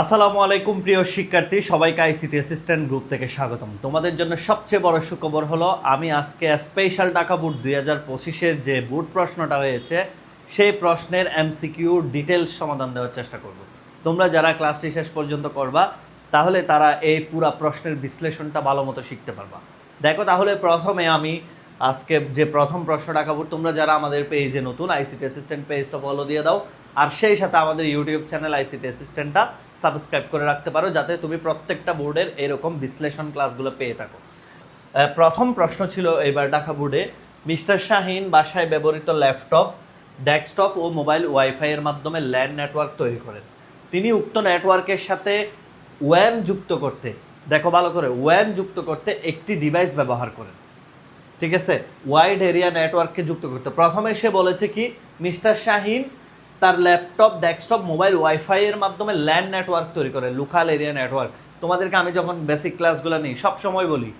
আসসালামু আলাইকুম, প্রিয় শিক্ষার্থী। সবাইকে আইসিটি অ্যাসিস্ট্যান্ট গ্রুপ থেকে স্বাগতম। তোমাদের জন্য সবচেয়ে বড় সুখবর হলো, আমি আজকে স্পেশাল টাকা বুট দুই হাজার পঁচিশের যে বুট প্রশ্নটা হয়েছে, সেই প্রশ্নের এমসিকিউ ডিটেলস সমাধান দেওয়ার চেষ্টা করব। তোমরা যারা ক্লাসটি শেষ পর্যন্ত করবা, তাহলে তারা এই পুরা প্রশ্নের বিশ্লেষণটা ভালো মতো শিখতে পারবা। দেখো, তাহলে প্রথমে আমি আজকে যে প্রথম প্রশ্ন ডাকাবো তোমরা যারা আমাদের পেজে নতুন আইসিটি অ্যাসিস্ট্যান্ট পেজটা ফলো দিয়ে দাও। আর সেই সাথে আমাদের ইউটিউব চ্যানেল আইসিটি অ্যাসিস্ট্যান্টটা সাবস্ক্রাইব করে রাখতে পারো, যাতে তুমি প্রত্যেকটা বোর্ডের এরকম বিশ্লেষণ ক্লাসগুলো পেয়ে থাকো। প্রথম প্রশ্ন ছিল এবার ঢাকা বোর্ডে মিস্টার শাহিন বাসায় ব্যবহৃত ল্যাপটপ, ডেস্কটপ ও মোবাইল ওয়াইফাই এর মাধ্যমে ল্যান্ড নেটওয়ার্ক তৈরি করেন। তিনি উক্ত নেটওয়ার্কের সাথে ওয়্যান যুক্ত করতে, দেখো ভালো করে ওয়্যান যুক্ত করতে একটি ডিভাইস ব্যবহার করেন। ঠিক আছে? ওয়াইড এরিয়া নেটওয়ার্ককে যুক্ত করতে। প্রথমে সে বলেছে কি, মিস্টার শাহিন তার ল্যাপটপ ডেস্কটপ মোবাইল ওয়াইফাই এর মাধ্যমে ল্যান্ড নেটওয়ার্ক তৈরি করে লোকাল এরিয়া নেটওয়ার্ক তোমাদেরকে আমি যখন বেসিক ক্লাসগুলো নিই সব সময় বলি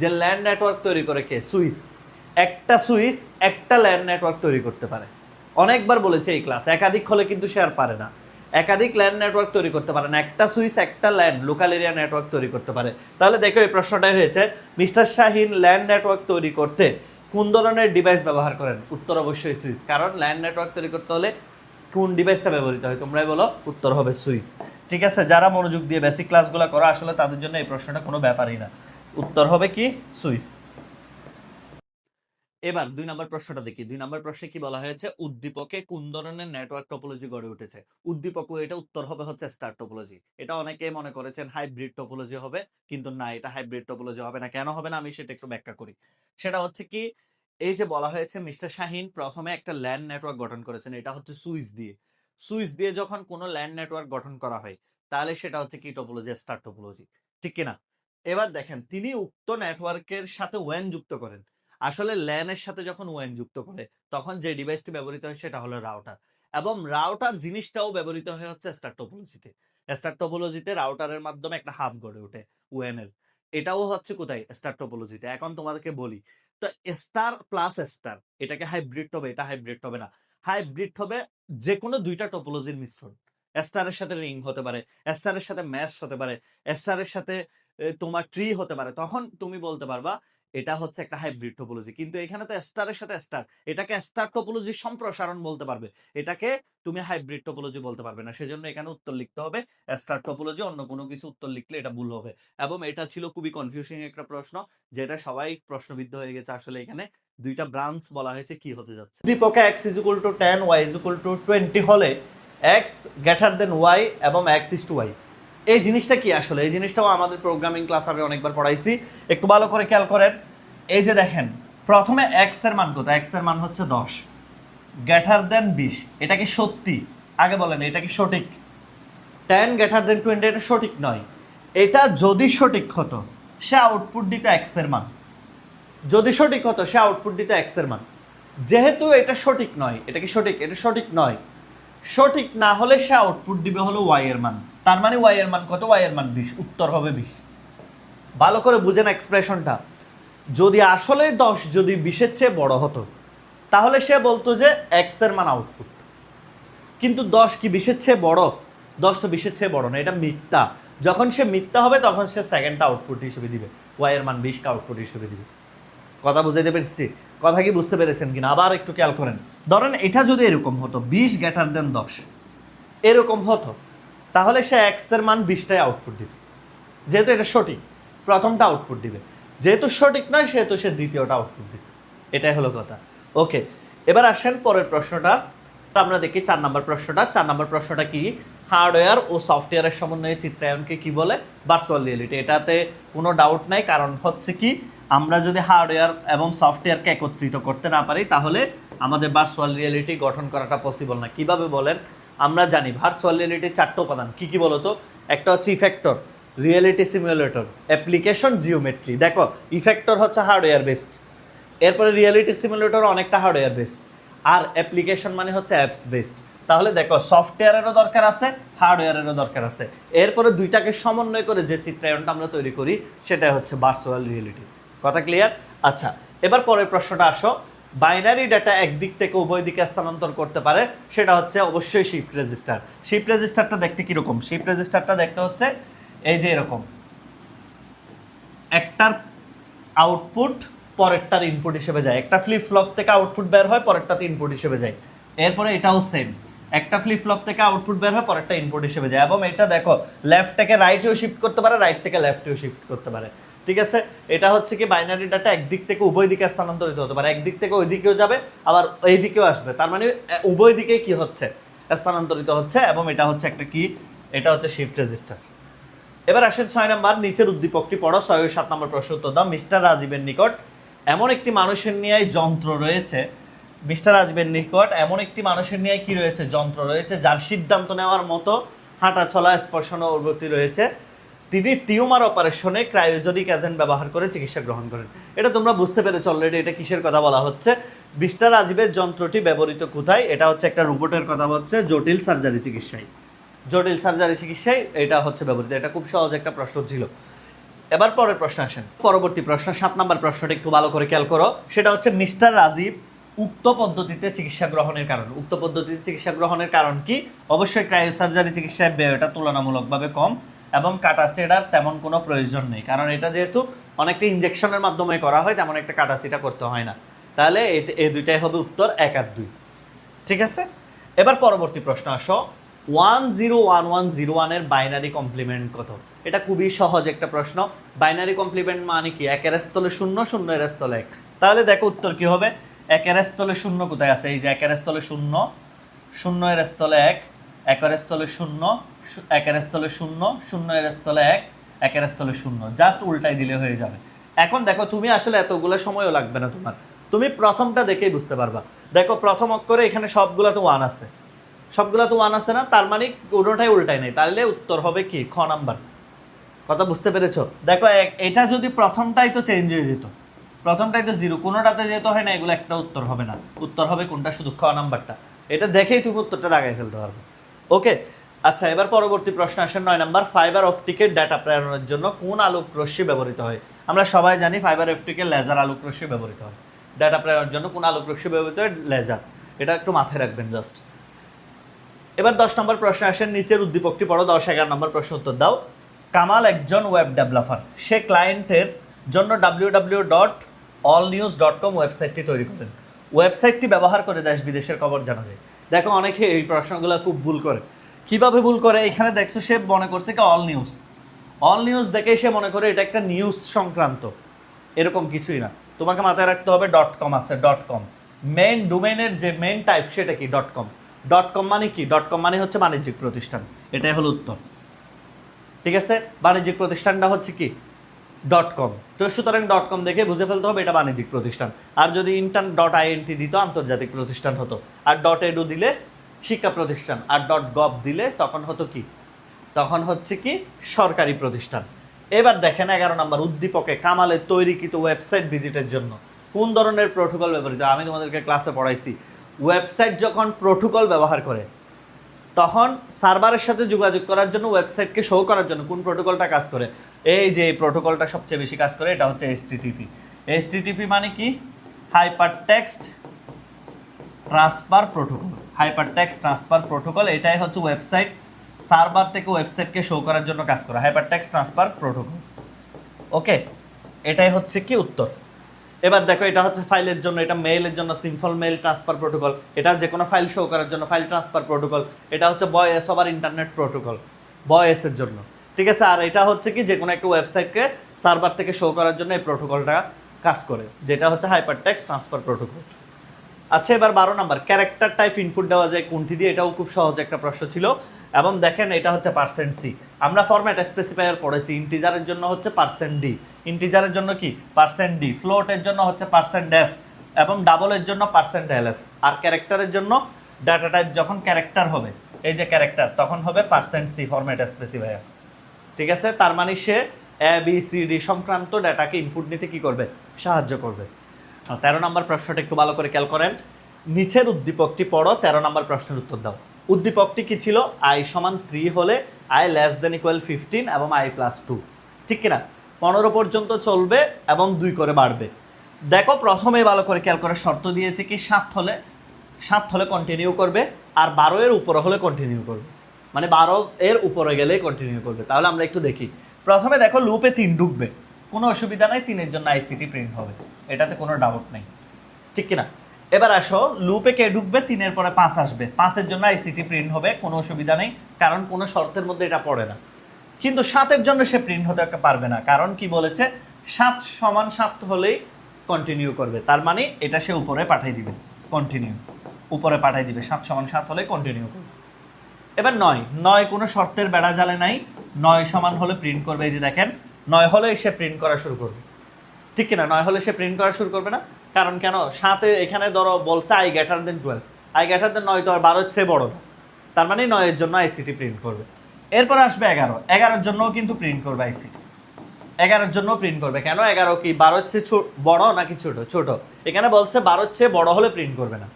যে ল্যান্ড নেটওয়ার্ক তৈরি করে কে? সুইচ একটা সুইচ একটা ল্যান্ড নেটওয়ার্ক তৈরি করতে পারে। অনেকবার বলেছে এই ক্লাস একাধিক হলে কিন্তু সে আর পারে না। একাধিক ল্যান্ড নেটওয়ার্ক তৈরি করতে পারে না। একটা সুইচ একটা ল্যান্ড লোকাল এরিয়া নেটওয়ার্ক তৈরি করতে পারে। তাহলে দেখো এই প্রশ্নটাই হয়েছে, মিস্টার শাহিন ল্যান্ড নেটওয়ার্ক তৈরি করতে কোন ধরনের ডিভাইস ব্যবহার করেন? উত্তর অবশ্যই সুইচ কারণ ল্যান্ড নেটওয়ার্ক তৈরি করতে হলে কোন ডিভাইসটা ব্যবহৃত হয়? তোমরাই বলো, উত্তর হবে সুইচ। ঠিক আছে? যারা মনোযোগ দিয়ে বেসিক ক্লাসগুলো করো, আসলে তাদের জন্য এই প্রশ্নটা কোনো ব্যাপারই না। উত্তর হবে কি? সুইচ। এবার দুই নম্বর প্রশ্নটা দেখি। দুই নম্বর প্রশ্নে কি বলা হয়েছে? উদ্দীপকে কোন ধরনের নেটওয়ার্ক টপোলজি গড়ে উঠেছে? উদ্দীপক এটা উত্তর হবে হচ্ছে স্টার টপোলজি এটা অনেকে মনে করেছেন হাইব্রিড টপোলজি হবে, কিন্তু না, এটা হাইব্রিড টপোলজি হবে না। কেন হবে না? আমি সেটা একটু ব্যাখ্যা করি। সেটা হচ্ছে কি এই যে বলা হয়েছে মিস্টার শাহিন প্রথমে একটা ল্যান্ড নেটওয়ার্ক গঠন করেছেন, এটা হচ্ছে সুইচ দিয়ে। সুইচ দিয়ে যখন কোনো ল্যান্ড নেটওয়ার্ক গঠন করা হয়, তাহলে সেটা হচ্ছে কি টপোলজি, স্টার টপোলজি, ঠিক কিনা? এবার দেখেন, তিনি উক্ত নেটওয়ার্কের সাথে ওয়েন যুক্ত করেন। আসলে ল্যানের সাথে যখন ওয়েন যুক্ত করে, তখন যে ডিভাইসটি ব্যবহৃত হয় সেটা হলো রাউটার। এবং রাউটার জিনিসটাও ব্যবহৃত হয় হচ্ছে স্টার টপোলজিতে। স্টার টপোলজিতে রাউটারের মাধ্যমে একটা হাব গড়ে ওঠে ওয়েনের। এটাও হচ্ছে কোথায়? স্টার টপোলজিতে। এখন তোমাদেরকে বলি তো স্টার প্লাস স্টার এটাকে হাইব্রিড হবে, এটা হাইব্রিড হবে না। হাইব্রিড হবে যে কোনো দুইটা টপোলজির মিশ্রণ। স্টারের সাথে রিং হতে পারে স্টারের সাথে ম্যাশ হতে পারে স্টারের সাথে তোমার ট্রি হতে পারে। তখন তুমি বলতে পারবা এটা হচ্ছে একটা হাইব্রিড টোপোলজি কিন্তু এখানে তো স্টারের সাথে স্টার এটাকে স্টার টোপোলজির সম্প্রসারণ বলতে পারবে। এটাকে তুমি হাইব্রিড টোপোলজি বলতে পারবে না। সেজন্য এখানে উত্তর লিখতে হবে। স্টার টোপোলজি অন্য কোনো কিছু উত্তর লিখলে এটা ভুল হবে। এবং এটা ছিল খুবই কনফিউজিং একটা প্রশ্ন, যেটা সবাই প্রশ্নবিদ্ধ হয়ে গেছে আসলে এখানে। দুইটা ব্রাঞ্চ বলা হয়েছে কি হতে যাচ্ছে। দীপকে X is equal to ten Y is equal to twenty হলে এক্স গ্রেটার দেন ওয়াই এবং এক্স ইস টু ওয়াই এই জিনিসটা কি আসলে? এই জিনিসটাও আমাদের প্রোগ্রামিং ক্লাস আমি অনেকবার পড়াইছি। একটু ভালো করে খেয়াল করেন। এই যে দেখেন, প্রথমে এক্সের মান কত? এক্সের মান হচ্ছে দশ। গ্যাটার দেন বিশ। এটা কি সত্যি? আগে বলেন, এটা কি সঠিক? টেন গ্যাটার দেন টোয়েন্টি এটা সঠিক নয়। এটা যদি সঠিক হতো, সে আউটপুট দিতে এক্সের মান। যদি সঠিক হতো, সে আউটপুট দিতে এক্সের মান। যেহেতু এটা সঠিক নয়, এটা কি সঠিক? এটা সঠিক নয়। সঠিক না হলে সে আউটপুট দিবে হলো ওয়াই এর মান। তার মানে ওয়াই এর মান কত? ওয়াই এর মান বিশ, উত্তর হবে বিশ। ভালো করে বুঝেন এক্সপ্রেশনটা যদি আসলে দশ, যদি বিশের চেয়ে বড় হতো, তাহলে সে বলতো যে এক্সের মান আউটপুট কিন্তু দশ কি বিশের চেয়ে বড়? দশ তো বিশের চেয়ে বড় না, এটা মিথ্যা। যখন সে মিথ্যা হবে, তখন সে সেকেন্ডটা আউটপুট হিসেবে দিবে। ওয়াই এর মান বিশকে আউটপুট হিসেবে দিবে। কথা বুঝাইতে পেরেছি? কথা কি বুঝতে পেরেছেন কিনা? আবার একটু খেয়াল করেন। ধরেন এটা যদি এরকম হতো, বিশ গ্রেটার দেন দশ, এরকম হতো। তাহলে সে এক্সের মান বিশটাই আউটপুট দিবে। যেহেতু এটা সঠিক, প্রথমটা আউটপুট দিবে। যেহেতু সঠিক নয়, সেহেতু সে দ্বিতীয়টা আউটপুট দিচ্ছে এটাই হলো কথা। ওকে, এবার আসেন পরের প্রশ্নটা। আমরা দেখি চার নম্বর প্রশ্নটা। চার নম্বর প্রশ্নটা কি? হার্ডওয়্যার ও সফটওয়্যারের সমন্বয়ে চিত্রায়নকে কি বলে? ভার্চুয়াল রিয়েলিটি এটাতে কোনো ডাউট নাই, কারণ হচ্ছে কি, আমরা যদি হার্ডওয়্যার এবং সফটওয়্যারকে একত্রিত করতে না পারি, তাহলে আমাদের ভার্চুয়াল রিয়েলিটি গঠন করাটা পসিবল না। কীভাবে বলেন? আমরা জানি ভার্চুয়াল রিয়েলিটির চারটে উপাদান। কি কি বলতো? একটা হচ্ছে effector reality simulator application geometry দেখো ইফেক্টর হচ্ছে হার্ডওয়্যার বেসড এরপরে রিয়েলিটি সিমুলেটর অনেকটা হার্ডওয়্যার বেসড আর অ্যাপ্লিকেশন মানে হচ্ছে অ্যাপস বেসড তাহলে দেখো সফটওয়্যারেরও দরকার আছে হার্ডওয়্যারেরও দরকার আছে। এরপরে দুইটাকে সমন্বয় করে যে চিত্রায়নটা আমরা তৈরি করি সেটা হচ্ছে ভার্চুয়াল রিয়েলিটি কথা ক্লিয়ার আচ্ছা এবার পরের প্রশ্নটা আসো। বাইনারি ডাটা একদিক থেকে উভয় দিকে স্থানান্তর করতে পারে, সেটা হচ্ছে অবশ্যই শিফট রেজিস্টার। শিফট রেজিস্টারটা দেখতে কীরকম? শিফট রেজিস্টারটা দেখতে হচ্ছে এই যে এরকম। একটার আউটপুট পরেরটার ইনপুট হিসেবে যায়। একটা ফ্লিপ ফ্লপ থেকে আউটপুট বের হয়, পরেরটাতে ইনপুট হিসেবে যায়। এরপরে এটাও সেম। একটা ফ্লিপ ফ্লপ থেকে আউটপুট বের হয়, পরেরটা ইনপুট হিসেবে যায়। এবং এটা দেখো, লেফট থেকে রাইটেও শিফট করতে পারে, রাইট থেকে লেফটেও শিফট করতে পারে। ঠিক আছে? এটা হচ্ছে কি বাইনারি ডাটা একদিক থেকে উভয় দিকে স্থানান্তরিত হতে পারে। একদিক থেকে ওই দিকেও যাবে, আবার এই দিকেও আসবে। তার মানে উভয় দিকে কি হচ্ছে? স্থানান্তরিত হচ্ছে এবং এটা হচ্ছে একটা কি? এটা হচ্ছে শিফট রেজিস্টার এবার আসেন ছয় নম্বর, নিচের উদ্দীপকটি পড়ো। ছয় সাত নম্বর প্রশ্ন উত্তর দাও। মিস্টার রাজীবের নিকট এমন একটি মানুষের নিয়ে যন্ত্র রয়েছে। মিস্টার রাজীবের নিকট এমন একটি মানুষের নিয়ে কি রয়েছে? যন্ত্র রয়েছে, যার সিদ্ধান্ত নেওয়ার মতো হাঁটা চলা স্পর্শন গতি রয়েছে। তিনি টিউমার অপারেশনে ক্রায়োজনিক এজেন্ট ব্যবহার করে চিকিৎসা গ্রহণ করেন। এটা তোমরা বুঝতে পেরেছ অলরেডি এটা কিসের কথা বলা হচ্ছে? মিস্টার রাজীবের যন্ত্রটি ব্যবহৃত কোথায়? এটা হচ্ছে একটা রোবটের কথা হচ্ছে জটিল সার্জারি চিকিৎসায়। জটিল সার্জারি চিকিৎসায় এটা হচ্ছে ব্যবহৃত। এটা খুব সহজ একটা প্রশ্ন ছিল। এবার পরের প্রশ্ন আসেন। পরবর্তী প্রশ্ন, সাত নম্বর প্রশ্নটা একটু ভালো করে খেয়াল করো। সেটা হচ্ছে মিস্টার রাজীব উক্ত পদ্ধতিতে চিকিৎসা গ্রহণের কারণ। উক্ত পদ্ধতিতে চিকিৎসা গ্রহণের কারণ কি? অবশ্যই ক্রায়োসার্জারি চিকিৎসায় ব্যয়টা তুলনামূলকভাবে কম। এবং কাটা সেডার তেমন কোনো প্রয়োজন নেই। কারণ এটা যেহেতু অনেকটা ইঞ্জেকশনের মাধ্যমে করা হয়, তেমন একটা কাটাসিটা করতে হয় না। তাহলে এই দুইটাই হবে উত্তর এক আর দুই। ঠিক আছে? এবার পরবর্তী প্রশ্ন, আসো। One zero one one zero ওয়ানের বাইনারি কমপ্লিমেন্ট কত? এটা খুবই সহজ একটা প্রশ্ন। বাইনারি কমপ্লিমেন্ট মানে কি? একের স্থলে শূন্য শূন্য এর স্থলে এক। তাহলে দেখো উত্তর কি হবে? একের স্থলে শূন্য কোথায় আছে? এই যে একের স্থলে শূন্য শূন্য এর স্থলে এক একের স্থলে শূন্য একের স্থলে শূন্য শূন্য এর স্থলে এক, একের স্থলে শূন্য। জাস্ট উল্টাই দিলে হয়ে যাবে। এখন দেখো, তুমি আসলে এতগুলো সময়ও লাগবে না তোমার। তুমি প্রথমটা দেখেই বুঝতে পারবা। দেখো, প্রথম অক্ষরে এখানে সবগুলোতে ওয়ান আছে। সবগুলোতে ওয়ান আছে না, তার মানে কোনোটাই উল্টাই নেই। তাহলে উত্তর হবে কি? খ নাম্বার। কথা বুঝতে পেরেছ? দেখো এটা যদি প্রথমটাই তো চেঞ্জ হয়ে যেত। প্রথমটাই তো জিরো কোনোটাতে যেহেতু হয় না, এগুলো একটা উত্তর হবে না। উত্তর হবে কোনটা? শুধু খ নাম্বারটা। এটা দেখেই তুমি উত্তরটা দাগাই ফেলতে পারবে। ওকে আচ্ছা এবার পরবর্তী প্রশ্ন আসেন নয় নাম্বার ফাইবার অপটিকের ডাটা প্রেরণের জন্য কোন আলোক রশ্মি ব্যবহৃত হয়? আমরা সবাই জানি ফাইবার অপটিকের লেজার আলোক রশ্মি ব্যবহৃত হয়। ডাটা প্রেরণের জন্য কোন আলোক রশ্মি ব্যবহৃত হয়? লেজার এটা একটু মাথায় রাখবেন জাস্ট এবার দশ নম্বর প্রশ্ন আসেন, নিচের উদ্দীপকটি পড়ো, দশ এগারো নম্বর প্রশ্ন উত্তর দাও। কামাল একজন ওয়েব ডেভেলপার সে ক্লায়েন্টের জন্য W W dot all news dot com ওয়েবসাইটটি তৈরি করেন। ওয়েবসাইটটি ব্যবহার করে দেশ বিদেশের খবর জানা যায়। দেখো অনেকে এই প্রশ্নগুলো খুব ভুল করে। কীভাবে ভুল করে? এখানে দেখছ সে মনে করছে কি অল নিউজ অল নিউজ দেখে সে মনে করে এটা একটা নিউজ সংক্রান্ত। এরকম কিছুই না। তোমাকে মাথায় রাখতে হবে ডট কম আছে ডট কম মেন ডোমেনের যে মেন টাইপ সেটা কি? ডট কম ডট কম মানে কি? ডট কম মানে হচ্ছে বাণিজ্যিক প্রতিষ্ঠান। এটাই হলো উত্তর। ঠিক আছে? বাণিজ্যিক প্রতিষ্ঠানটা হচ্ছে কি? ডট কম তো সুতরাং ডট কম দেখে বুঝে ফেলতে হবে এটা বাণিজ্যিক প্রতিষ্ঠান। আর যদি ইন্টার ডট আইএনটি দিত, আন্তর্জাতিক প্রতিষ্ঠান হতো। আর ডট এডু দিলে শিক্ষা প্রতিষ্ঠান। আর ডট গভ দিলে তখন হতো কি? তখন হচ্ছে কি? সরকারি প্রতিষ্ঠান। এবার দেখেন এগারো নম্বর, উদ্দীপকে কামালের তৈরিকৃত ওয়েবসাইট ভিজিটের জন্য। কোন ধরনের প্রোটোকল ব্যবহৃত? আমি তোমাদেরকে ক্লাসে পড়াইছি। ওয়েবসাইট যখন প্রোটোকল ব্যবহার করে তখন সার্ভারের সাথে যোগাযোগ করার জন্য ওয়েবসাইটকে শো করার জন্য কোন প্রোটোকলটা কাজ করে? এই যে এই প্রোটোকলটা সবচেয়ে বেশি কাজ করে, এটা হচ্ছে এসটিটিপি এসটিটিপি মানে কি? Hyper text transfer protocol hyper text transfer protocol এটাই হচ্ছে ওয়েবসাইট সার্ভার থেকে ওয়েবসাইটকে শো করার জন্য কাজ করে। Hyper text transfer protocol okay এটাই হচ্ছে কি উত্তর? এবার দেখো, এটা হচ্ছে ফাইলের জন্য, এটা মেইলের জন্য সিম্পল মেইল ট্রান্সফার প্রোটোকল এটা যে কোনো ফাইল শো করার জন্য ফাইল ট্রান্সফার প্রোটোকল এটা হচ্ছে বয়েস ওভার ইন্টারনেট প্রোটোকল বয়েসের জন্য। ঠিক আছে? আর এটা হচ্ছে কি যে কোনো একটা ওয়েবসাইটকে সার্ভার থেকে শো করার জন্য এই প্রোটোকলটা কাজ করে, যেটা হচ্ছে হাইপার ট্যাক্স ট্রান্সফার প্রোটোকল আচ্ছা এবার বারো নাম্বার ক্যারেক্টার টাইপ ইনপুট দেওয়া যায় কোনটি দিয়ে? এটাও খুব সহজ একটা প্রশ্ন ছিল। এবং দেখেন, এটা হচ্ছে পার্সেন্ট সি আমরা ফরম্যাট স্পেসিফায়ার পড়েছি ইন্টিজারের জন্য হচ্ছে পার্সেন্ট ডি ইন্টিজারের জন্য কি? পার্সেন্ট ডি ফ্লোটের জন্য হচ্ছে পার্সেন্ট এফ এবং ডাবলের জন্য পার্সেন্ট এল এফ আর ক্যারেক্টারের জন্য ডাটা টাইপ যখন ক্যারেক্টার হবে, এই যে ক্যারেক্টার তখন হবে পার্সেন্ট সি ফরম্যাট স্পেসিফায়ার ঠিক আছে? তার মানে সে এ বি সি ডি সংক্রান্ত ডাটাকে ইনপুট নিতে কি করবে? সাহায্য করবে। তেরো নম্বর প্রশ্নটা একটু ভালো করে খেয়াল করেন। নিচের উদ্দীপকটি পড়ো, তেরো নম্বর প্রশ্নের উত্তর দাও। উদ্দীপকটি কি ছিল? আই সমান থ্রি হলে I less than equal fifteen এবং আই প্লাস টু ঠিক কিনা? পনেরো পর্যন্ত চলবে এবং দুই করে বাড়বে। দেখো, প্রথমে ভালো করে খেয়াল করে, শর্ত দিয়েছে কি, সাত হলে সাত হলে কন্টিনিউ করবে, আর বারো এর উপরে হলে কন্টিনিউ করবে। মানে বারো এর উপরে গেলেই কন্টিনিউ করবে। তাহলে আমরা একটু দেখি। প্রথমে দেখো লুপে তিন ঢুকবে। কোনো অসুবিধা নাই, তিনের জন্য আইসিটি প্রিন্ট হবে। এটাতে কোনো ডাউট নেই। ঠিক কিনা? এবার আসো লুপে কে ঢুকবে, তিনের পরে পাঁচ আসবে। পাঁচের জন্য আইসিটি প্রিন্ট হবে, কোনো অসুবিধা নেই, কারণ কোনো শর্তের মধ্যে এটা পড়ে না। কিন্তু সাতের জন্য সে প্রিন্ট হতে পারবে না, কারণ কি বলেছে? সাত সমান সাত হলেই কন্টিনিউ করবে। তার মানে এটা সে উপরে পাঠিয়ে দিবে কন্টিনিউ উপরে পাঠিয়ে দিবে, সাত সমান সাত হলে কন্টিনিউ করবে। এবার নয় নয় কোনো শর্তের বেড়া জালে নাই, নয় সমান হলে প্রিন্ট করবে, এই যে দেখেন, নয় হলে সে প্রিন্ট করা শুরু করবে। ঠিক কিনা? নয় হলে সে প্রিন্ট করা শুরু করবে না। কারণ কেন? সাথে এখানে ধরো বলছে I greater than twelve I greater than নয় তো আর বারোর চেয়ে বড় না। তার মানে নয়ের জন্য আইসিটি প্রিন্ট করবে। এরপর আসবে এগারো। এগারোর জন্যও কিন্তু প্রিন্ট করবে আইসিটি এগারোর জন্য প্রিন্ট করবে। কেন? এগারো কি বারোর চেয়ে বড় নাকি ছোট? ছোট। এখানে বলছে বারোর চেয়ে বড় হলে প্রিন্ট করবে না।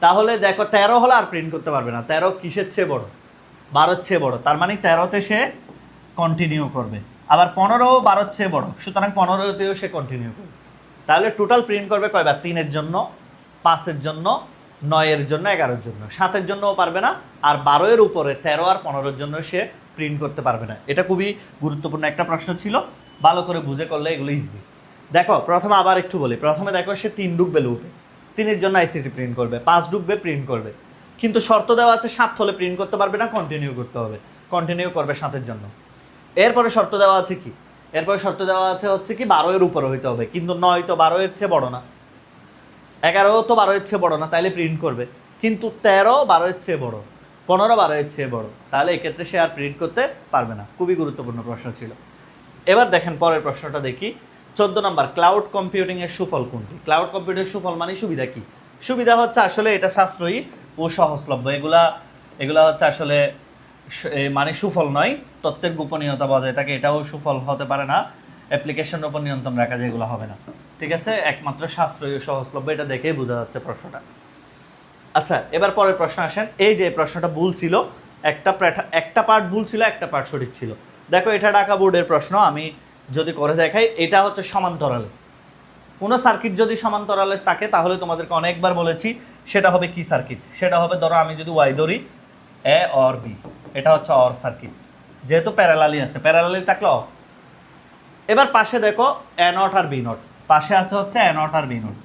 তাহলে দেখো, তেরো হলে আর প্রিন্ট করতে পারবে না। তেরো কিসের চেয়ে বড়? বারোর চেয়ে বড়। তার মানে তেরোতে সে কন্টিনিউ করবে। আবার পনেরো বারোর চেয়ে বড়। সুতরাং পনেরোতেও সে কন্টিনিউ করবে। তাহলে টোটাল প্রিন্ট করবে কয়বার? তিনের জন্য, পাঁচের জন্য, নয়ের জন্য, এগারোর জন্য। সাতের জন্যও পারবে না, আর বারোয়ের উপরে তেরো আর পনেরোর জন্য সে প্রিন্ট করতে পারবে না। এটা খুবই গুরুত্বপূর্ণ একটা প্রশ্ন ছিল। ভালো করে বুঝে করলে এগুলো ইজি দেখো, প্রথমে আবার একটু বলি। প্রথমে দেখো, সে তিন ডুববে লুপে। তিনের জন্য আইসিটি প্রিন্ট করবে, পাঁচ ডুববে প্রিন্ট করবে। কিন্তু শর্ত দেওয়া আছে, সাত হলে প্রিন্ট করতে পারবে না কন্টিনিউ করতে হবে। কন্টিনিউ করবে সাতের জন্য। এরপরে শর্ত দেওয়া আছে কি? এরপরে শর্ত দেওয়া আছে হচ্ছে কি, বারো এর উপরে হইতে হবে, কিন্তু নয় তো বারো এর চেয়ে বড় না। এগারো তো বারো এর চেয়ে বড় না, তাইলে প্রিন্ট করবে। কিন্তু তেরো বারো এর চেয়ে বড়, পনেরো বারো এর চেয়ে বড়, তাহলে এক্ষেত্রে সে আর প্রিন্ট করতে পারবে না। খুবই গুরুত্বপূর্ণ প্রশ্ন ছিল। এবার দেখেন পরের প্রশ্নটা দেখি। চোদ্দ নম্বর ক্লাউড কম্পিউটিং এর সুফল কোনটি? ক্লাউড কম্পিউটার সুফল মানে সুবিধা কি? সুবিধা হচ্ছে আসলে এটা সাশ্রয়ী ও সহজলভ্য। এগুলা এগুলা হচ্ছে আসলে মানে সুফল নয় তথ্যের গোপনীয়তা বজায় থাকে, এটাও সুফল হতে পারে না অ্যাপ্লিকেশনের উপর নিয়ন্ত্রণ রাখা যায়, এগুলো হবে না। ঠিক আছে? একমাত্র সাশ্রয়ী সহজলভ্য, এটা দেখেই বোঝা যাচ্ছে প্রশ্নটা। আচ্ছা এবার পরের প্রশ্ন আসেন। এই যে প্রশ্নটা ভুল ছিল, একটা একটা পার্ট ভুল ছিল, একটা পার্ট সঠিক ছিল। দেখো, এটা ঢাকা বোর্ডের প্রশ্ন, আমি যদি করে দেখাই, এটা হচ্ছে সমান্তরালে। কোনো সার্কিট যদি সমান্তরালে থাকে, তাহলে তোমাদেরকে অনেকবার বলেছি, সেটা হবে কি সার্কিট সেটা হবে, ধরো আমি যদি ওয়াই ধরি এ অর বি এটা হচ্ছে অর সার্কিট যেহেতু প্যারালালি আছে প্যারালালি থাকলে। এবার পাশে দেখো এ নট আর বি নট পাশে আছে হচ্ছে এ নট আর বি নট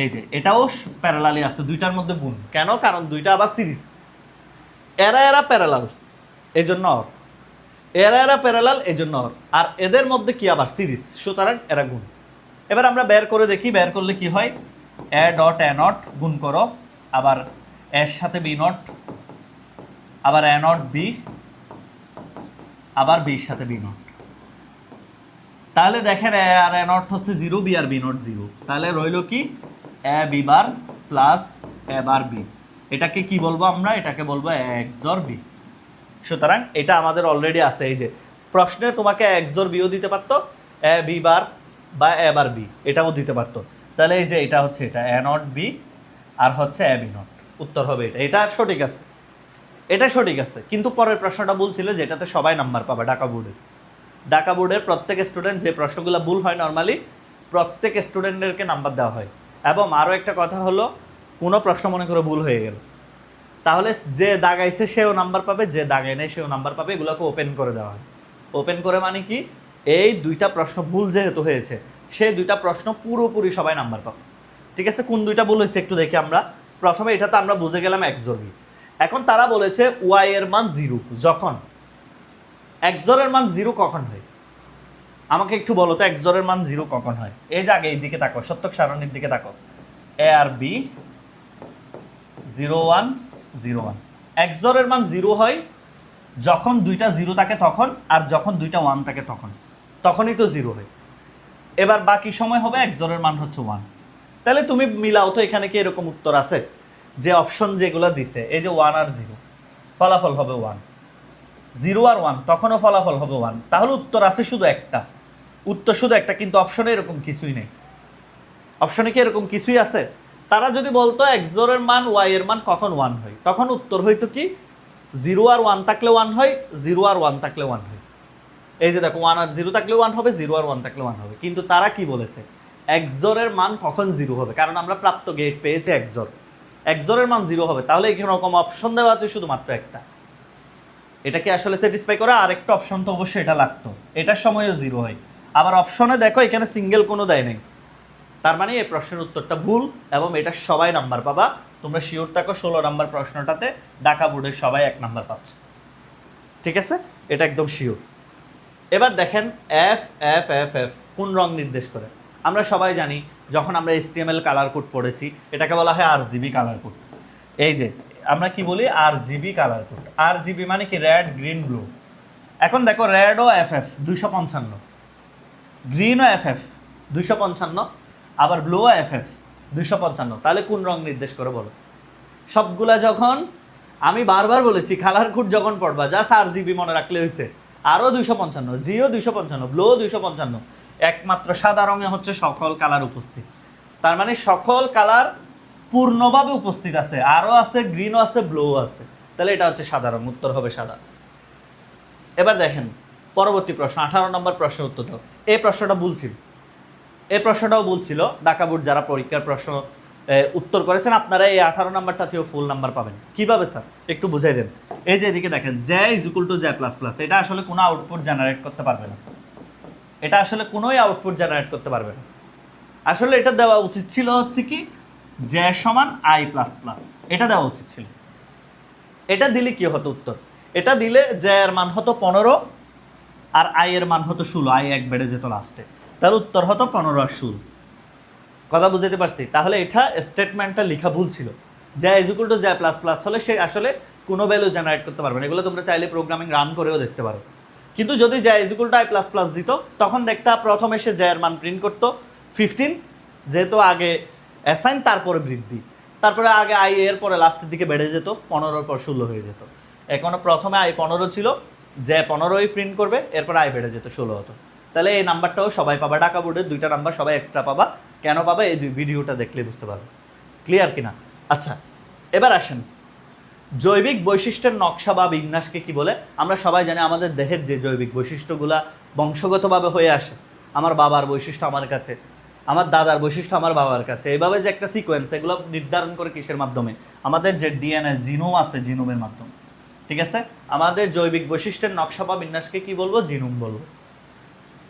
এই যে, এটাও প্যারালালি আছে, দুইটার মধ্যে গুণ। কেন? কারণ দুইটা আবার সিরিজ। এরা এরা প্যারালাল এই জন্য অর এরা এরা প্যারালাল এই জন্য অর আর এদের মধ্যে কি আবার সিরিজ? সুতরাং এরা গুণ। এবার আমরা বের করে দেখি, বের করলে কি হয়? এ ডট এ নট গুণ করো। আবার এর সাথে বি নট আবার এ নট বি আবার বির সাথে বি নট তাহলে দেখেন এ আর এ নট হচ্ছে জিরো বি আর বি নট জিরো তাহলে রইল কি? A B bar plus A bar B এটাকে কি বলব আমরা? এটাকে বলব এক্সর বি সুতরাং এটা আমাদের অলরেডি আছে। এই যে, প্রশ্নে তোমাকে এক্সর বিও দিতে পারতো এ বি বার বা এ বার বি এটাও দিতে পারতো। তাহলে এই যে, এটা হচ্ছে এটা এ নট বি আর হচ্ছে এ বি নট উত্তর হবে এটা। এটা সঠিক আছে। এটা সঠিক আছে, কিন্তু পরের প্রশ্নটা বলছিল যেটাতে সবাই নাম্বার পাবে, ঢাকা বোর্ডের ঢাকা বোর্ডের প্রত্যেক স্টুডেন্ট যে প্রশ্নগুলো ভুল হয় নর্মালি প্রত্যেক স্টুডেন্টদেরকে নাম্বার দেওয়া হয়। এবং আরও একটা কথা হলো, কোনো প্রশ্ন মনে করে ভুল হয়ে গেল। তাহলে যে দাগাইছে সেও নাম্বার পাবে, যে দাগায় নেই সেও নাম্বার পাবে, এগুলোকে ওপেন করে দেওয়া হয়। ওপেন করে মানে কি? এই দুইটা প্রশ্ন ভুল যেহেতু হয়েছে সে দুইটা প্রশ্ন পুরোপুরি সবাই নাম্বার পাবে। ঠিক আছে? কোন দুইটা ভুল হয়েছে একটু দেখি আমরা। প্রথমে এটা তো আমরা বুঝে গেলাম একজোরবি এখন তারা বলেছে ওয়াই এর মান জিরো। যখন? একজোরের মান জিরো কখন হয়? আমাকে একটু বলো তো একজোরের মান জিরো কখন হয়? এই আগে এই দিকে তাকো সত্যক সারণীর দিকে তাকো A R B zero one zero one. একজোরের মান জিরো হয় যখন দুইটা জিরো থাকে তখন, আর যখন দুইটা ওয়ান থাকে তখন। তখনই তো জিরো হয়। এবার বাকি সময় হবে একজোরের মান হচ্ছে ওয়ান। তাহলে তুমি মিলাও তো এখানে কি এরকম উত্তর আছে? যে অপশন যেগুলো দিছে, এই যে ওয়ান আর জিরো ফলাফল হবে ওয়ান জিরো আর ওয়ান তখনও ফলাফল হবে ওয়ান তাহলে উত্তর আছে শুধু একটা। উত্তর শুধু একটা, কিন্তু অপশনে এরকম কিছুই নেই। অপশনে কি এরকম কিছুই আছে? তারা যদি বলতো এক্সোরের মান ওয়াই এর মান কখন ওয়ান হয়? তখন উত্তর হইতো কি? জিরো আর ওয়ান থাকলে ওয়ান হয় জিরো আর ওয়ান থাকলে ওয়ান হয়। এই যে দেখো ওয়ান আর জিরো থাকলে ওয়ান হবে জিরো আর ওয়ান থাকলে ওয়ান হবে। কিন্তু তারা কি বলেছে? একজোরের মান কখন জিরো হবে? কারণ আমরা প্রাপ্ত গেট পেয়েছি একজোর একজোরের মান জিরো হবে, তাহলে এখানে রকম অপশন দেওয়া আছে শুধুমাত্র একটা। এটাকে আসলে স্যাটিসফাই করে আরেকটা অপশন তো অবশ্যই এটা লাগতো। এটার সময়ও জিরো হয়। আবার অপশনে দেখো, এখানে সিঙ্গেল কোনো দেয় নেই। তার মানে এই প্রশ্নের উত্তরটা ভুল এবং এটা সবাই নাম্বার পাবা। তোমরা শিওর থাকো ষোলো নাম্বার প্রশ্নটাতে ঢাকা বোর্ডের সবাই এক নাম্বার পাচ্ছ। ঠিক আছে? এটা একদম শিওর এবার দেখেন এফ এফ এফ এফ কোন রং নির্দেশ করে? আমরা সবাই জানি যখন আমরা এসটিএমএল কালার কোড পড়েছি, এটাকে বলা হয় আর জিবি কালার কোড এই যে, আমরা কি বলি? R GB colour code R GB মানে কি? রেড গ্রিন ব্লু এখন দেখো রেড ও এফ এফ দুইশো পঞ্চান্ন। গ্রিন ও এফ এফ দুইশো পঞ্চান্ন। আবার ব্লু ও এফ এফ দুইশো পঞ্চান্ন। তাহলে কোন রং নির্দেশ করে বলো? সবগুলা যখন আমি বারবার বলেছি কালার কোড যখন পড়বা জাস্ট আর জিবি মনে রাখলে হয়েছে আরও দুইশো পঞ্চান্ন জিও দুইশো পঞ্চান্ন ব্লু দুইশো পঞ্চান্ন। একমাত্র সাদা রঙে হচ্ছে সকল কালার উপস্থিত। তার মানে সকল কালার পূর্ণভাবে উপস্থিত আছে। আরও আছে গ্রিনও আছে ব্লু আছে। তাহলে এটা হচ্ছে সাদা রং, উত্তর হবে সাদা। এবার দেখেন, পরবর্তী প্রশ্ন, আঠারো নম্বর প্রশ্নের উত্তর দাও। এই প্রশ্নটা বলছিল এই প্রশ্নটাও বলছিল বোর্ড যারা পরীক্ষার প্রশ্ন উত্তর করেছেন, আপনারা এই আঠারো নাম্বারটাতেও ফুল নাম্বার পাবেন। কীভাবে স্যার একটু বুঝাই দেন। এই যে এদিকে দেখেন J is equal to J plus plus এটা আসলে কোনো আউটপুট জেনারেট করতে পারবে না। এটা আসলে কোনোই আউটপুট জেনারেট করতে পারবে না। আসলে এটা দেওয়া উচিত ছিল হচ্ছে কি জে সমান আই প্লাস প্লাস এটা দেওয়া উচিত ছিল। এটা দিলে কি হতো উত্তর? এটা দিলে জে এর মান হতো পনেরো আর আই এর মান হতো ষোলো। আই এক বেড়ে যেত লাস্টে তার উত্তর হতো পনেরো আর ষোলো। কথা বুঝতে পারছি? তাহলে এটা স্টেটমেন্টটা লেখা ভুল ছিল। J is equal to J plus plus হলে সে আসলে কোনো ভ্যালু জেনারেট করতে পারবে না। এগুলো তোমরা চাইলে প্রোগ্রামিং রান করেও দেখতে পারো। কিন্তু যদি J is equal to I plus plus দিত, তখন দেখতা প্রথমে সে জায়ের মান প্রিন্ট করতো ফিফটিন যেহেতু আগে অ্যাসাইন তারপরে বৃদ্ধি। তারপরে আগে আই এর পরে লাস্টের দিকে বেড়ে যেত পনেরোর পর ষোলো হয়ে যেত। এখনও প্রথমে আই পনেরো ছিল, যে পনেরোই প্রিন্ট করবে, এরপর আই বেড়ে যেত, ষোলো হতো। তাহলে এই নাম্বারটাও সবাই পাবা, ঢাকা বোর্ডের দুইটা নাম্বার সবাই এক্সট্রা পাবা। কেন পাবা? এই দুই ভিডিওটা দেখলে বুঝতে পারবে। ক্লিয়ার কিনা? আচ্ছা এবার আসেন। জৈবিক বৈশিষ্ট্যের নকশা বা বিন্যাসকে কি বলে? আমরা সবাই জানি আমাদের দেহের যে জৈবিক বৈশিষ্ট্যগুলা বংশগতভাবে হয়ে আসে, আমার বাবার বৈশিষ্ট্য আমার কাছে, আমার দাদার বৈশিষ্ট্য আমার বাবার কাছে, এইভাবে যে একটা সিকোয়েন্স এগুলো নির্ধারণ করে কিসের মাধ্যমে? আমাদের যে ডিএনএ জিনোম আছে জিনোমের মাধ্যমে, ঠিক আছে? আমাদের জৈবিক বৈশিষ্ট্যের নকশা বা বিন্যাসকে কি বলব? জিনোম বলব।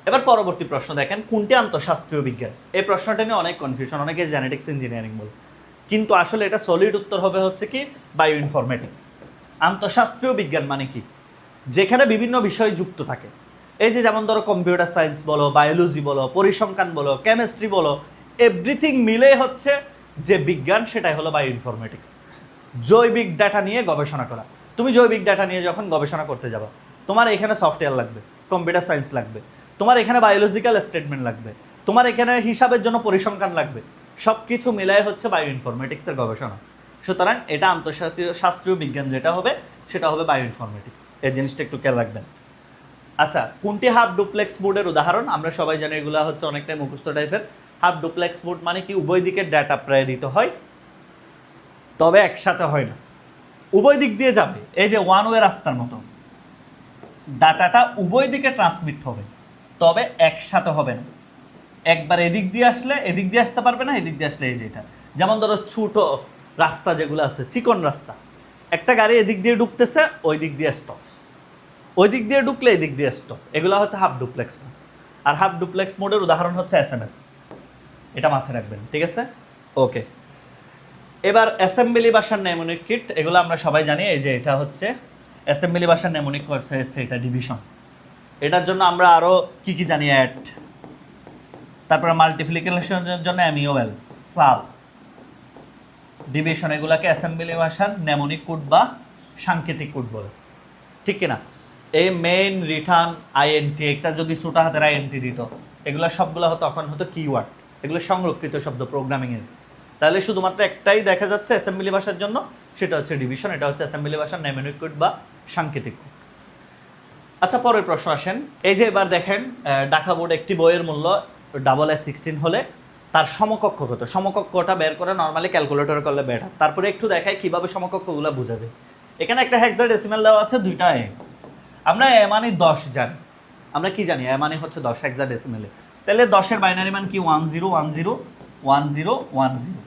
এবার পরবর্তী প্রশ্ন দেখেন, কোনটি আন্তঃশাস্ত্রীয় বিজ্ঞান? এই প্রশ্নটা নিয়ে অনেক কনফিউশন অনেকে জেনেটিক্স ইঞ্জিনিয়ারিং বলে। কিন্তু আসলে এটা সলিড উত্তর হবে হচ্ছে কি বায়ো ইনফরমেটিক্স আন্তঃশাস্ত্রীয় বিজ্ঞান মানে কি? যেখানে বিভিন্ন বিষয় যুক্ত থাকে। এই যে যেমন ধরো কম্পিউটার সায়েন্স বলো বায়োলজি বলো, পরিসংখ্যান বলো কেমিস্ট্রি বলো এভরিথিং মিলে হচ্ছে যে বিজ্ঞান সেটাই হলো বায়ো ইনফরমেটিক্স জৈবিক ডাটা নিয়ে গবেষণা করা। তুমি জৈবিক ডাটা নিয়ে যখন গবেষণা করতে যাবা, তোমার এখানে সফটওয়্যার লাগবে কম্পিউটার সায়েন্স লাগবে। তোমার এখানে বায়োলজিক্যাল স্টেটমেন্ট লাগবে। তোমার এখানে হিসাবের জন্য পরিসংখ্যান লাগবে। সব কিছু মিলায় হচ্ছে বায়ো ইনফরমেটিক্সের গবেষণা। সুতরাং এটা আন্তর্জাতীয় শাস্ত্রীয় বিজ্ঞান যেটা হবে, সেটা হবে বায়ো ইনফরমেটিক্স এই জিনিসটা একটু খেয়াল রাখবেন। আচ্ছা কোনটি হাফ ডুপ্লেক্স বোর্ডের উদাহরণ? আমরা সবাই জানি এগুলো হচ্ছে অনেকটাই মুখস্থ টাইপের হাফ ডুপ্লেক্স বোর্ড মানে কি? উভয় দিকের ডাটা প্রেরিত হয়, তবে একসাথে হয় না। উভয় দিক দিয়ে যাবে, এই যে ওয়ান ওয়ে রাস্তার মতো। ডাটাটা উভয় দিকে ট্রান্সমিট হবে, তবে একসাথে হবে না। একবার এদিক দিয়ে আসলে, এদিক দিয়ে আসতে পারবে না, এদিক দিয়ে আসলে এই যে এটা। যেমন ধরো ছোট রাস্তা যেগুলো আছে, চিকন রাস্তা। একটা গাড়ি এদিক দিয়ে ঢুকতেছে, ওই দিক দিয়ে স্টপ ওই দিক দিয়ে ঢুকলে এদিক দিয়ে স্টপ এগুলো হচ্ছে হাফ ডুপ্লেক্স মোড আর হাফ ডুপ্লেক্স মোডের উদাহরণ হচ্ছে এস এম এস এটা মাথায় রাখবেন, ঠিক আছে? ওকে এবার অ্যাসেম্বলি ভাষার নেমনিক কিট এগুলো আমরা সবাই জানি, এই যে এটা হচ্ছে অ্যাসেম্বলি ভাষার নেমনিক হচ্ছে এটা ডিভিশন এটার জন্য আমরা আরও কী কী জানি অ্যাট তারপরে মাল্টিপ্লিকেশনের জন্য অ্যামিওয়েল সাব ডিভিশন এগুলাকে অ্যাসেম্বলি ভাষার নেমনিক কোড বা সাংকেতিক কোড বলে। ঠিক কিনা? এই মেইন রিটার্ন আইএনটি একটা যদি ছোটা হাতের আইএনটি দিত, এগুলো সবগুলো তখন হতো কিওয়ার্ড এগুলো সংরক্ষিত শব্দ প্রোগ্রামিংয়ের তাহলে শুধুমাত্র একটাই দেখা যাচ্ছে অ্যাসেম্বলি ভাষার জন্য, সেটা হচ্ছে ডিভিশন এটা হচ্ছে অ্যাসেম্বলি ভাষার নেমনিক কোড বা সাংকেতিক কোড আচ্ছা পরের প্রশ্ন আসেন। এই যে এবার দেখেন ঢাকা বোর্ড একটি বইয়ের মূল্য ডাবল এ সিক্সটিন হলে তার সমকক্ষ কত? সমকক্ষটা বের করে নর্মালি ক্যালকুলেটর করলে বেটার তারপরে একটু দেখাই কীভাবে সমকক্ষগুলো বোঝা যায়। এখানে একটা হেক্সা ডেসিমেল দেওয়া আছে, দুইটা এ আমরা এ মানে দশ জানি। আমরা কি জানি? এ মানে হচ্ছে দশ হেক্সা ডেসিমেলে তাহলে দশের বাইনারি মান কি? One zero one zero one zero one zero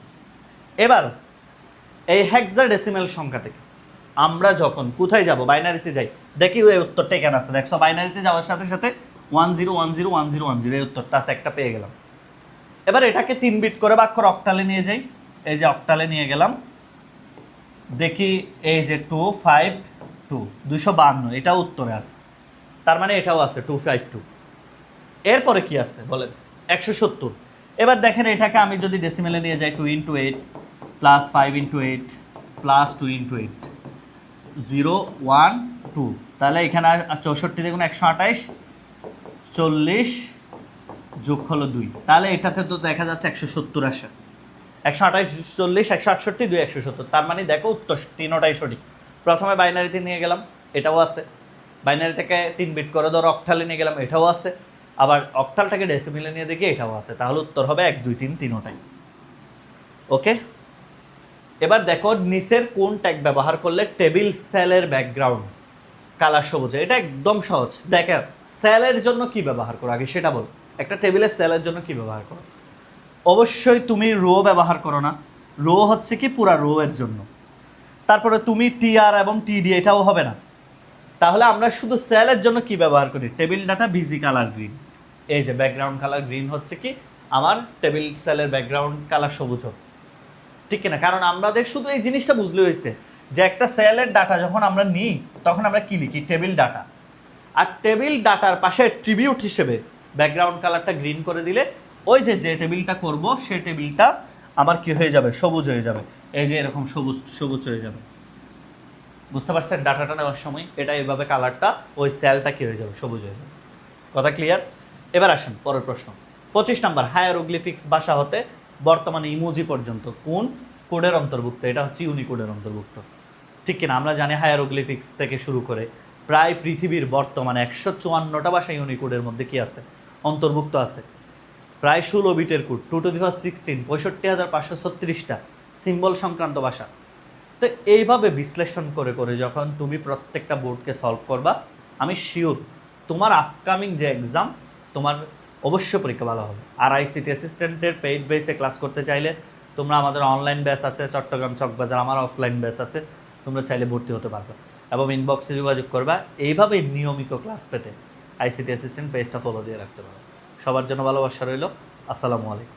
এবার, এই হেক্সা ডেসিমেল সংখ্যা থেকে আমরা যখন কোথায় যাব? বাইনারিতে যাই। দেখি ওই উত্তরটা এখানে আছে। দেখছ বাইনারিতে যাওয়ার সাথে সাথে one zero one zero one zero one zero এই উত্তরটা আছে, একটা পেয়ে গেলাম। এবার এটাকে তিন বিট করে বাক্যর অক্টালে নিয়ে যাই। এই যে অক্টালে নিয়ে গেলাম। দেখি, এই যে টু ফাইভ টু দুশো বান্ন এটাও উত্তরে আছে। তার মানে এটাও আছে টু ফাইভ টু এরপরে কি আছে, বলেন, একশো সত্তর। এবার দেখেন, এটাকে আমি যদি ডেসিমেলে নিয়ে যাই two into eight plus five into eight plus two into eight zero one two তাহলে এখানে চৌষট্টি দেখুন, একশো আঠাইশ। চল্লিশ যোগ হলো দুই। তাহলে এটাতে তো দেখা যাচ্ছে একশো সত্তর আসে। একশো আঠাইশ চল্লিশ, একশো আটষট্টি, দুই একশো সত্তর। তার মানে দেখো উত্তর, তিনোটাই সঠিক। প্রথমে বাইনারিতে নিয়ে গেলাম, এটাও আছে। বাইনারি থেকে তিন বিট করে ধরো অক্টালে নিয়ে গেলাম, এটাও আছে। আবার অক্টালটাকে ডেসিমিলে নিয়ে দেখি, এটাও আছে। তাহলে উত্তর হবে এক, দুই, তিন, তিনোটাই। ওকে? এবার দেখো নিচের কোন ট্যাগ ব্যবহার করলে টেবিল সেলের ব্যাকগ্রাউন্ড কালার সবুজে। এটা একদম সহজ। দেখো সেলের জন্য কি ব্যবহার করো? আগে সেটা বল। একটা টেবিলের সেলের জন্য কি ব্যবহার করো? অবশ্যই তুমি রো ব্যবহার করো না। রো হচ্ছে কি পুরা রো এর জন্য। তারপরে তুমি টিআর এবং টিডি এটাও হবে না। তাহলে আমরা শুধু সেলের জন্য কি ব্যবহার করি? Table data BG colour green এই যে ব্যাকগ্রাউন্ড কালার গ্রিন হচ্ছে কি আমার টেবিল সেলের ব্যাকগ্রাউন্ড কালার সবুজ হোক। ঠিক কিনা? কারণ আমাদের শুধু এই জিনিসটা বুঝলে হয়েছে যে একটা সেলের ডাটা যখন আমরা নিই, তখন আমরা কি লিখি? টেবিল ডাটা আর টেবিল ডাটার পাশে ট্রিবিউট হিসেবে ব্যাকগ্রাউন্ড কালারটা গ্রিন করে দিলে ওই যে যে টেবিলটা করব, সে টেবিলটা আমার কি হয়ে যাবে? সবুজ হয়ে যাবে। এই যে এরকম সবুজ সবুজ হয়ে যাবে। বুঝতে পারছেন? ডাটাটা নেওয়ার সময় এটা এভাবে কালারটা, ওই সেলটা কি হয়ে যাবে? সবুজ হয়ে যাবে। কথা ক্লিয়ার এবার আসেন, পরের প্রশ্ন। পঁচিশ নাম্বার হায়ারোগ্লিফিক্স ভাষা হতে বর্তমানে ইমোজি পর্যন্ত কোন কোডের অন্তর্ভুক্ত? এটা হচ্ছে ইউনিকোডের অন্তর্ভুক্ত। ঠিক কিনা? আমরা জানি হায়ার হায়ারোগ্লিফিক্স থেকে শুরু করে প্রায় পৃথিবীর বর্তমানে একশো চুয়ান্নটা ভাষা ইউনিকোডের মধ্যে কি আছে? অন্তর্ভুক্ত আছে। প্রায় ষোলো বিটের code two to the first sixteen পঁয়ষট্টি হাজার পাঁচশো ছত্রিশটা সিম্বল সংক্রান্ত ভাষা। তো এইভাবে বিশ্লেষণ করে করে যখন তুমি প্রত্যেকটা বোর্ডকে সলভ করবা, আমি শিওর তোমার আপকামিং যে এক্সাম তোমার অবশ্যই পরীক্ষা ভালো হবে। আর আইসিটি অ্যাসিস্ট্যান্টের পেইড বেসে ক্লাস করতে চাইলে তোমরা আমাদের অনলাইন ব্যাচ আছে, চট্টগ্রাম চকবাজার, আমার অফলাইন ব্যাচ আছে, তোমরা চাইলে ভর্তি হতে পারবে। এবং ইনবক্সে যোগাযোগ করবা। এইভাবে নিয়মিত ক্লাস পেতে। আইসিটি অ্যাসিস্ট্যান্ট পেজটা ফলো দিয়ে রাখতে পারো। সবার জন্য ভালোবাসা রইল। আসসালামু আলাইকুম।